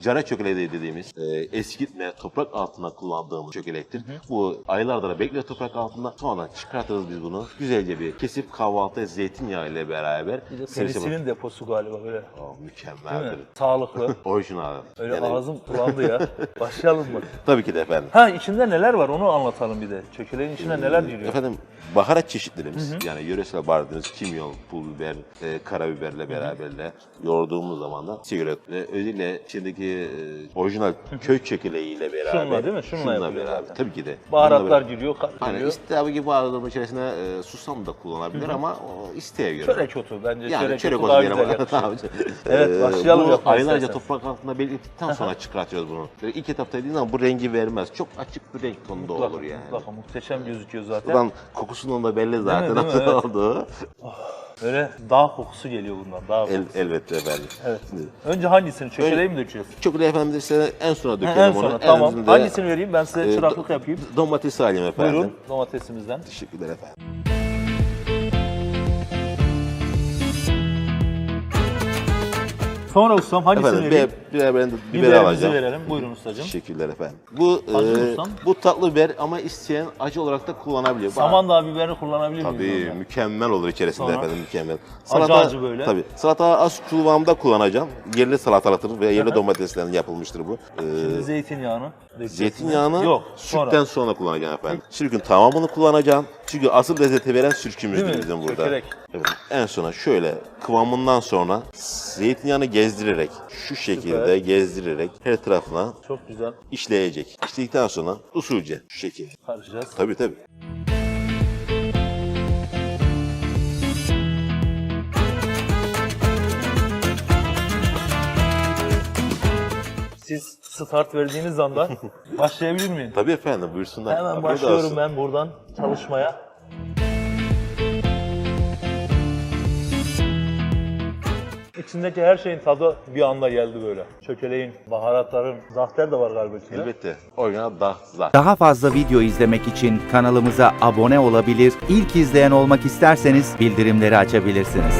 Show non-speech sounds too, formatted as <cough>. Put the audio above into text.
Cara çökeleği dediğimiz e, eskitme, toprak altında kullandığımız çökelektir. Bu aylardır bekliyor toprak altında. Sonra çıkartırız biz bunu. Güzelce bir kesip kahvaltıya zeytinyağı ile beraber Bir de penisinin deposu galiba böyle. Oh, mükemmeldir. Sağlıklı. <laughs> Orijinal. Öyle Yani- ağzım kullandı ya. <laughs> Başlayalım mı? Tabii ki de efendim. Ha içinde neler var onu anlatalım bir de. Çökeleğin içinde neler giriyor? Efendim baharat çeşitlerimiz yani yöresel baharatlarımız kimyon, pul biber, e, karabiberle beraberle yoğurduğumuz zaman da sigara ve özellikle içindeki orijinal köy çekirdeğiyle beraber. Şunla değil mi? Şunla yapılıyor beraber. zaten. Tabii ki de. Baharatlar beraber- giriyor, Hani giriyor. iste, tabii ki baharatların içerisine e, susam da kullanabilir ama o isteğe göre. Çörek otu bence Yani çörek, çörek otu daha güzel. <laughs> Evet, başlayalım bu yapmaya aylarca istersen. toprak altında belirttikten sonra çıkartıyoruz bunu. Böyle ilk etapta dediğin zaman bu rengi vermez. Çok açık bir renk tonunda Mutlaka, olur yani. mutlaka muhteşem gözüküyor zaten. Buradan kokusundan da belli zaten değil mi? nasıl <laughs> Evet. olduğu. Böyle dağ kokusu geliyor bundan. Dağ El, kokusu. elbette efendim. Evet. Önce hangisini? Çökeleği mi dökeceğiz? Çöküle efendim de size en sona dökelim en onu. sona tamam. Elimizde, Hangisini vereyim? Ben size e, çıraklık yapayım. Domates alayım efendim. Buyurun domatesimizden. Teşekkürler efendim. Sonra ustam hangisini Efendim vereyim? biber, biber, ben biber alacağım. verelim. Buyurun ustacığım. Teşekkürler efendim. Bu Acı e, ustam. bu tatlı biber ama isteyen acı olarak da kullanabiliyor. Samandağ biberini kullanabilir miyiz? Tabii onda? mükemmel olur içerisinde Sonra? efendim mükemmel. acı böyle. Tabii. Salata az kıvamda kullanacağım. Yerli salatalıktır ve yerli domateslerden yapılmıştır bu. Ee, Şimdi zeytinyağını zeytinyağını Yok. Sonra. sütten sonra kullanacağım efendim. Sürgün tamamını kullanacağım. Çünkü asıl lezzeti veren sürkümüzdür bizim burada. Evet. En sona şöyle kıvamından sonra zeytinyağını gezdirerek şu şekilde Süper. gezdirerek her tarafına Çok güzel. işleyecek. İşledikten sonra usulce şu şekil. Karışacağız. Tabii tabii. Siz start verdiğiniz anda <laughs> başlayabilir miyim? Tabii efendim buyursunlar. Hemen Afiyet başlıyorum olsun. ben buradan çalışmaya. İçindeki her şeyin tadı bir anda geldi böyle. Çökeleğin, baharatların, zahter de var galiba içinde. Elbette. Orijinal dah zah. Daha fazla video izlemek için kanalımıza abone olabilir, ilk izleyen olmak isterseniz bildirimleri açabilirsiniz.